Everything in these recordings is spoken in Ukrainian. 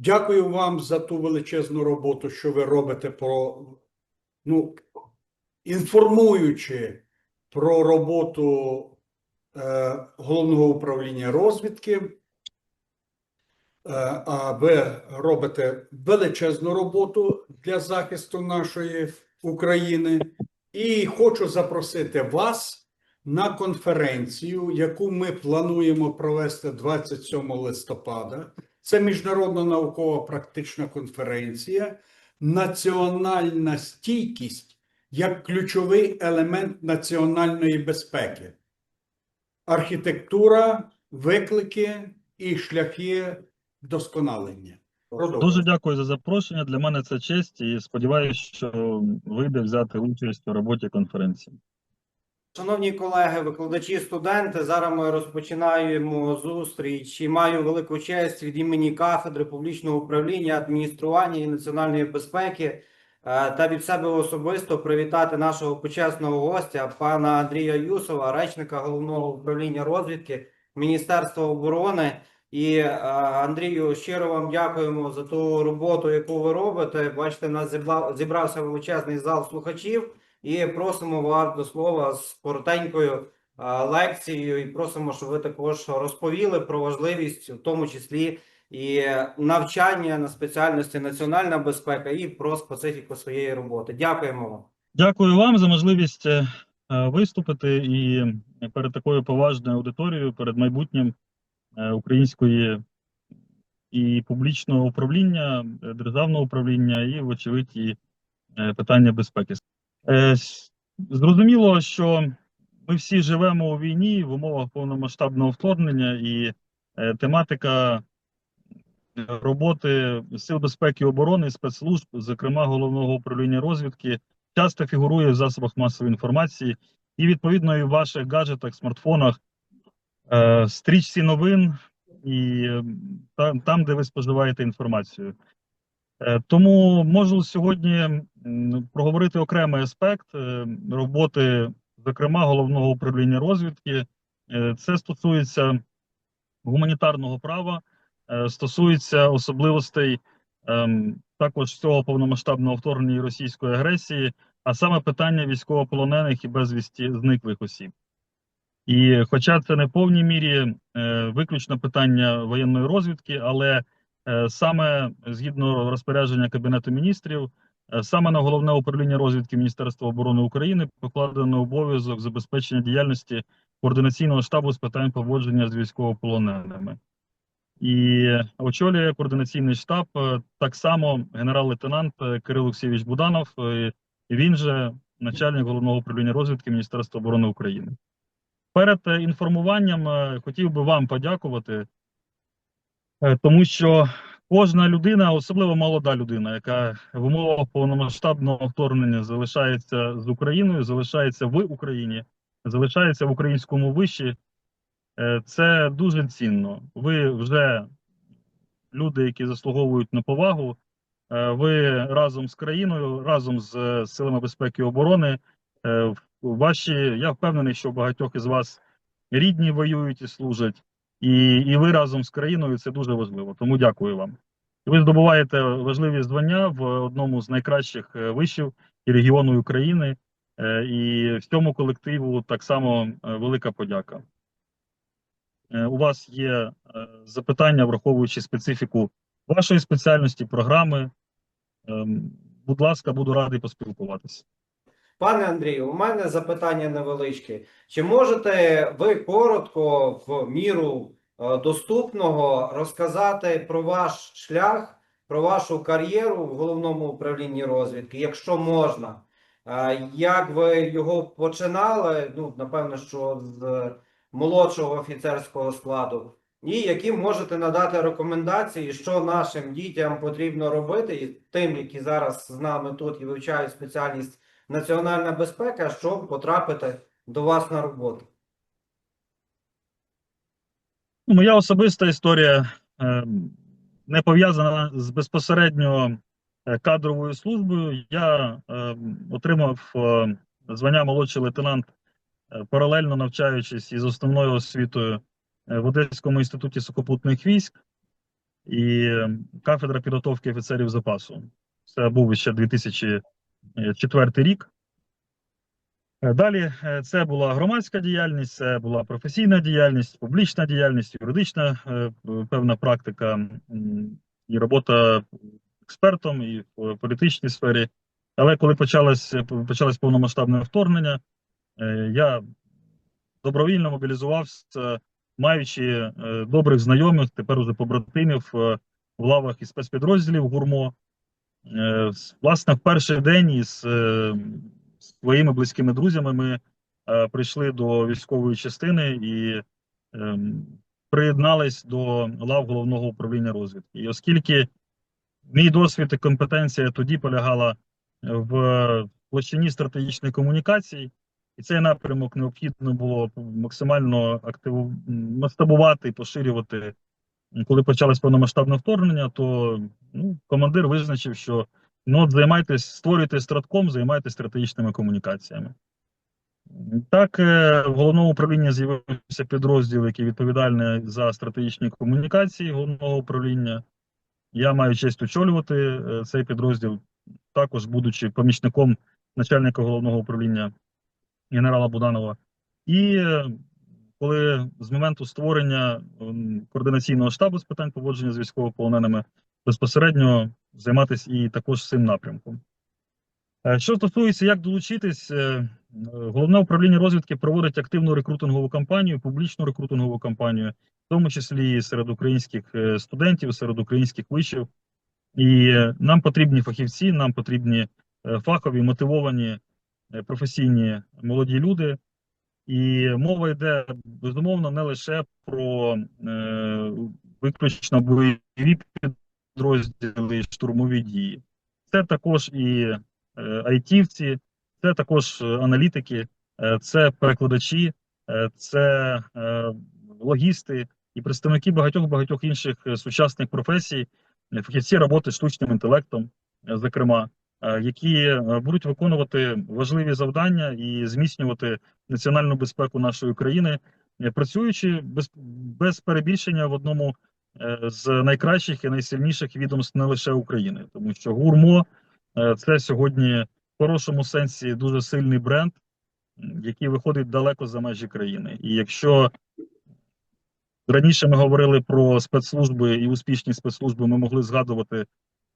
Дякую вам за ту величезну роботу, що ви робите про ну, інформуючи про роботу е, головного управління розвідки. Е, а ви робите величезну роботу для захисту нашої України. І хочу запросити вас на конференцію, яку ми плануємо провести 27 листопада. Це міжнародна наукова практична конференція, національна стійкість як ключовий елемент національної безпеки, архітектура, виклики і шляхи вдосконалення. Дуже дякую за запрошення. Для мене це честь і сподіваюся, що вийде взяти участь у роботі конференції. Шановні колеги, викладачі, студенти, зараз ми розпочинаємо зустріч і маю велику честь від імені кафедри публічного управління, адміністрування і національної безпеки е, та від себе особисто привітати нашого почесного гостя, пана Андрія Юсова, речника головного управління розвідки Міністерства оборони. І е, Андрію, щиро вам дякуємо за ту роботу, яку ви робите. Бачите, нас зібрався величезний зал слухачів. І просимо вас до слова з коротенькою лекцією, і просимо, щоб ви також розповіли про важливість, в тому числі і навчання на спеціальності національна безпека, і про специфіку своєї роботи. Дякуємо вам. Дякую вам за можливість е, виступити і перед такою поважною аудиторією, перед майбутнім е, української і публічного управління, е, державного управління, і, вочевидь, і питання безпеки. Е, Зрозуміло, що ми всі живемо у війні в умовах повномасштабного вторгнення, і е, тематика роботи Сил безпеки і оборони, спецслужб, зокрема головного управління розвідки, часто фігурує в засобах масової інформації і відповідно і в ваших гаджетах, смартфонах, е, стрічці новин і там, де ви споживаєте інформацію. Тому можу сьогодні проговорити окремий аспект е, роботи, зокрема головного управління розвідки. Е, Це стосується гуманітарного права, е, стосується особливостей ем, також цього повномасштабного вторгнення російської агресії, а саме питання військовополонених і безвісті зниклих осіб. І хоча це не в повній мірі виключно питання воєнної розвідки, але саме згідно розпорядження Кабінету міністрів, саме на головне управління розвідки Міністерства оборони України покладено обов'язок забезпечення діяльності координаційного штабу з питань поводження з військовополоненими. І очолює координаційний штаб е, так само генерал-лейтенант е, Кирил Олексійович Буданов. е, Він же начальник головного управління розвідки Міністерства оборони України. Перед е, інформуванням е, хотів би вам подякувати, е, тому що кожна людина, особливо молода людина, яка в умовах повномасштабного вторгнення залишається з Україною, залишається в Україні, залишається в українському виші, е, це дуже цінно. Ви вже люди, які заслуговують на повагу. Е, Ви разом з країною, разом з е, силами безпеки і оборони. Ваші, я впевнений, що багатьох із вас рідні воюють і служать, і, і ви разом з країною це дуже важливо. Тому дякую вам. Ви здобуваєте важливі звання в одному з найкращих е, вишів і регіону України. е, І всьому колективу так само е, велика подяка. У вас є запитання, враховуючи специфіку вашої спеціальності, програми. Ем, Будь ласка, буду радий поспілкуватися. Пане Андрію, у мене запитання невеличке. Чи можете ви коротко, в міру е, доступного, розказати про ваш шлях, про вашу кар'єру в головному управлінні розвідки, якщо можна? Е, Як ви його починали? Ну, напевно, що з молодшого офіцерського складу. І які можете надати рекомендації, що нашим дітям потрібно робити, і тим, які зараз з нами тут і вивчають спеціальність національна безпека, щоб потрапити до вас на роботу. Ну, Моя особиста історія е, не пов'язана з безпосередньо е, кадровою службою. Я е, отримав звання молодший лейтенант, паралельно навчаючись із основною освітою в Одеському інституті сухопутних військ. і кафедра підготовки офіцерів запасу. Це був ще 2004 рік. Е, Далі е, це була громадська діяльність, це була професійна діяльність, публічна діяльність, юридична е, певна практика і робота експертом і в політичній сфері. Але коли почалось, почалось повномасштабне вторгнення, е, я добровільно мобілізувався, маючи е, добрих знайомих, тепер уже побратимів е, в лавах і спецпідрозділів ГУРМО. Е, Власне, в перший день із е, своїми близькими друзями ми е, прийшли до військової частини і ем, приєднались до лав головного управління розвідки. І оскільки мій досвід і компетенція тоді полягала в площині стратегічної комунікації, і цей напрямок необхідно було максимально активу масштабувати і поширювати. Коли почалось повномасштабне вторгнення, то ну, командир визначив, що ну, займайтесь, створюйте стратком, займайтесь стратегічними комунікаціями. Так, е, в головному управлінні з'явився підрозділ, який відповідальний за стратегічні комунікації головного управління. Я маю честь очолювати е, цей підрозділ, також будучи помічником начальника головного управління генерала Буданова. І е, коли з моменту створення координаційного штабу з питань поводження з військовополоненими безпосередньо займатися і також цим напрямком. Е, Що стосується, як долучитись, е, е, головне управління розвідки проводить активну рекрутингову кампанію, публічну рекрутингову кампанію, в тому числі серед українських студентів, серед українських вишів. І нам потрібні фахівці, нам потрібні фахові, мотивовані, професійні молоді люди. І мова йде безумовно не лише про е, виключно бойові підрозділи штурмові дії. Це також і е, айтівці, це також е, аналітики, е, це перекладачі, е, це е, логісти і представники багатьох багатьох інших е, сучасних професій, е, фахівці роботи з штучним інтелектом, е, зокрема, які е, будуть виконувати важливі завдання і зміцнювати національну безпеку нашої країни, е, працюючи без, без перебільшення в одному е, з найкращих і найсильніших відомств не лише України, тому що ГУРМО е, це сьогодні в хорошому сенсі дуже сильний бренд, який виходить далеко за межі країни. І якщо раніше ми говорили про спецслужби і успішні спецслужби, ми могли згадувати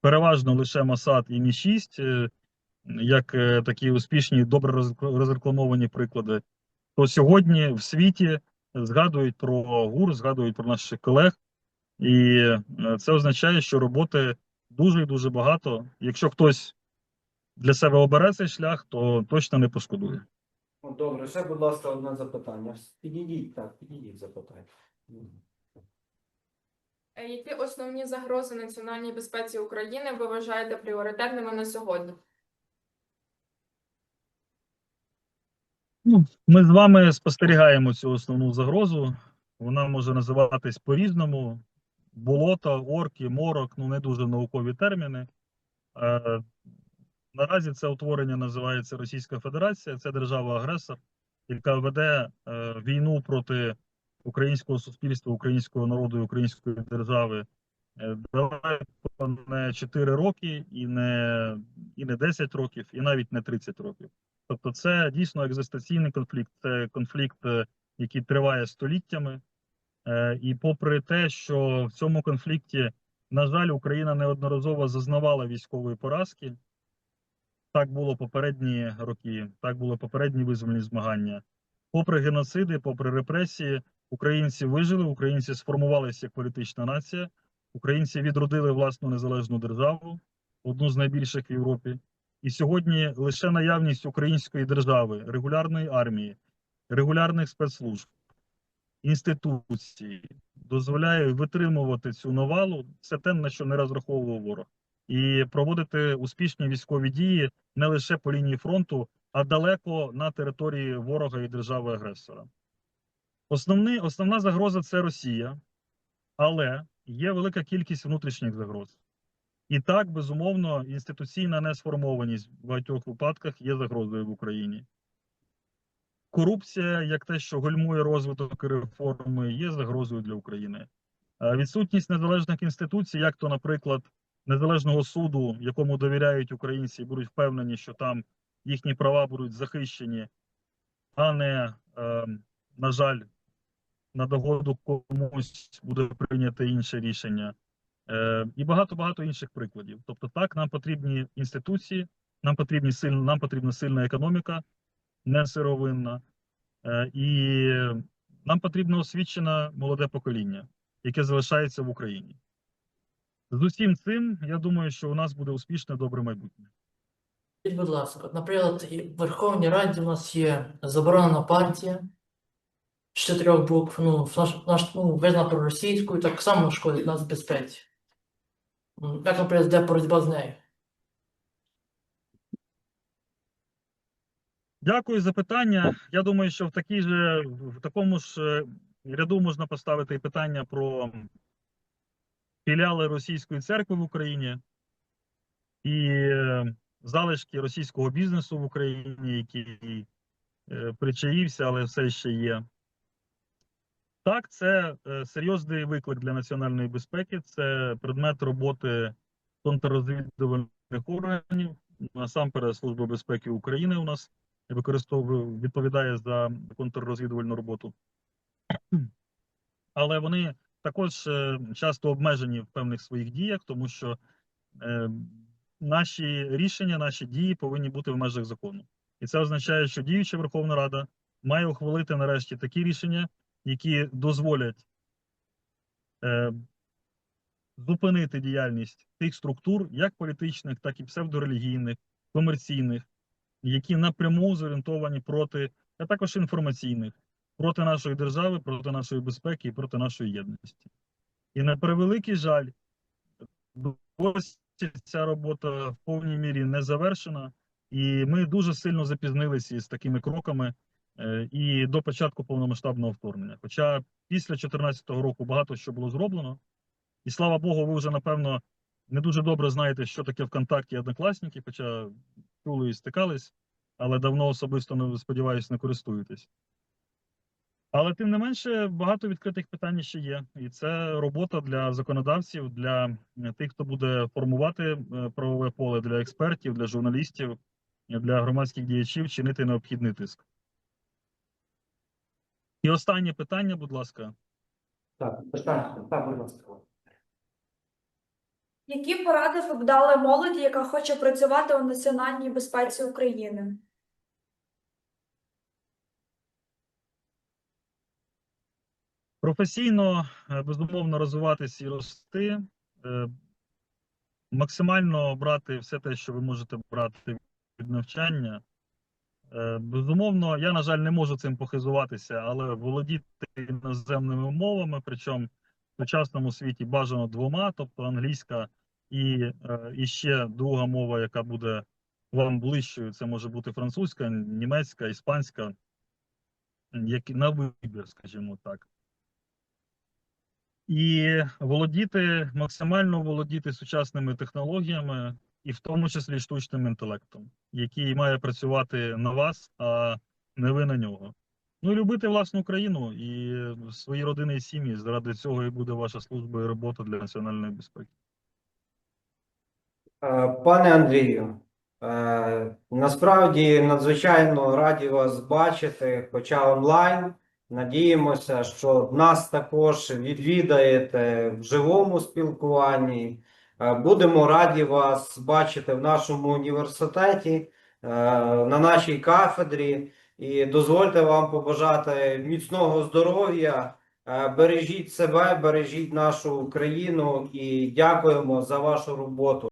переважно лише Масад і Мі 6 е, як е, такі успішні, добре розрекламовані приклади, то сьогодні в світі згадують про ГУР, згадують про наших колег, і е, це означає, що роботи дуже і дуже багато. Якщо хтось для себе обере цей шлях, то точно не пошкодує. Ну, Добре, ще, будь ласка, одне запитання. Підійдіть, так, підійдіть запитання. Е, Які основні загрози національній безпеці України ви вважаєте пріоритетними на сьогодні? Ну, ми з вами спостерігаємо цю основну загрозу. Вона може називатись по-різному: болото, орки, морок, ну не дуже наукові терміни. Е, наразі це утворення називається Російська Федерація, це держава-агресор, яка веде е, війну проти українського суспільства, українського народу і української держави. Далеко не 4 роки, і не, і не 10 років, і навіть не 30 років. Тобто, це дійсно екзистенційний конфлікт, це конфлікт, е, який триває століттями. Е, І попри те, що в цьому конфлікті, на жаль, Україна неодноразово зазнавала військової поразки. Так було попередні роки, так було попередні визвольні змагання. Попри геноциди, попри репресії, українці вижили, українці сформувалися як політична нація, українці відродили власну незалежну державу, одну з найбільших в Європі. І сьогодні лише наявність української держави, регулярної армії, регулярних спецслужб, інституцій дозволяє витримувати цю навалу. Це те, на що не розраховував ворог, і проводити успішні військові дії не лише по лінії фронту, а далеко на території ворога і держави-агресора. Основний, основна загроза це Росія, але є велика кількість внутрішніх загроз. І так, безумовно, інституційна несформованість в багатьох випадках є загрозою в Україні. Корупція, як те, що гальмує розвиток реформи, є загрозою для України. Відсутність незалежних інституцій, як то, наприклад, незалежного суду, якому довіряють українці і будуть впевнені, що там їхні права будуть захищені, а не, е, на жаль, на догоду комусь буде прийнято інше рішення. Е, і багато багато інших прикладів. Тобто, так, нам потрібні інституції, нам потрібні сильна, нам потрібна сильна економіка, не сировинна, е, і нам потрібно освічене молоде покоління, яке залишається в Україні. З усім цим, я думаю, що у нас буде успішне добре майбутнє. Будь ласка, наприклад, в Верховній Раді у нас є заборонена партія з чотирьох букв, ну, наш, наш, ну, визнана проросійською, так само шкодить нацбезпеці. М, Як, наприклад, йде боротьба з нею? Дякую за питання. Я думаю, що в такій же в такому ж е, ряду можна поставити і питання про філіали російської церкви в Україні і е, залишки російського бізнесу в Україні, який е, причаївся, але все ще є. Так, це е, серйозний виклик для національної безпеки. Це предмет роботи контррозвідувальних органів, насамперед Служба безпеки України у нас використовує, відповідає за контррозвідувальну роботу. Але вони також е, часто обмежені в певних своїх діях, тому що е, наші рішення, наші дії повинні бути в межах закону. І це означає, що діюча Верховна Рада має ухвалити нарешті такі рішення, які дозволять е, зупинити діяльність тих структур, як політичних, так і псевдорелігійних, комерційних, які напряму зорієнтовані проти, а також інформаційних, проти нашої держави, проти нашої безпеки і проти нашої єдності. І на превеликий жаль, ця робота в повній мірі не завершена, і ми дуже сильно запізнилися з такими кроками і до початку повномасштабного вторгнення. Хоча після 2014 року багато що було зроблено, і слава Богу, ви вже напевно не дуже добре знаєте, що таке ВКонтакті і однокласники, хоча чули і стикались, але давно особисто не сподіваюся, не користуєтесь. Але тим не менше, багато відкритих питань ще є, і це робота для законодавців, для е, тих, хто буде формувати е, правове поле, для експертів, для журналістів, е, для громадських діячів чинити необхідний тиск. І останнє питання, будь ласка. Так, питання, так, будь ласка. Які поради ви б дали молоді, яка хоче працювати у національній безпеці України? Професійно, е, безумовно, розвиватись і рости, е, максимально брати все те, що ви можете брати від навчання. Е, Безумовно, я, на жаль, не можу цим похизуватися, але володіти іноземними мовами, причому в сучасному світі бажано двома, тобто англійська і, е, і ще друга мова, яка буде вам ближчою, це може бути французька, німецька, іспанська, як на вибір, скажімо так. І володіти, максимально володіти сучасними технологіями, і в тому числі штучним інтелектом, який має працювати на вас, а не ви на нього. Ну і любити власну країну і свої родини і сім'ї. Заради цього і буде ваша служба і робота для національної безпеки. Е, Пане Андрію, е, насправді надзвичайно раді вас бачити, хоча онлайн. Надіємося, що нас також відвідаєте в живому спілкуванні. Е, Будемо раді вас бачити в нашому університеті, е, на нашій кафедрі. І дозвольте вам побажати міцного здоров'я. Е, Бережіть себе, бережіть нашу країну і дякуємо за вашу роботу.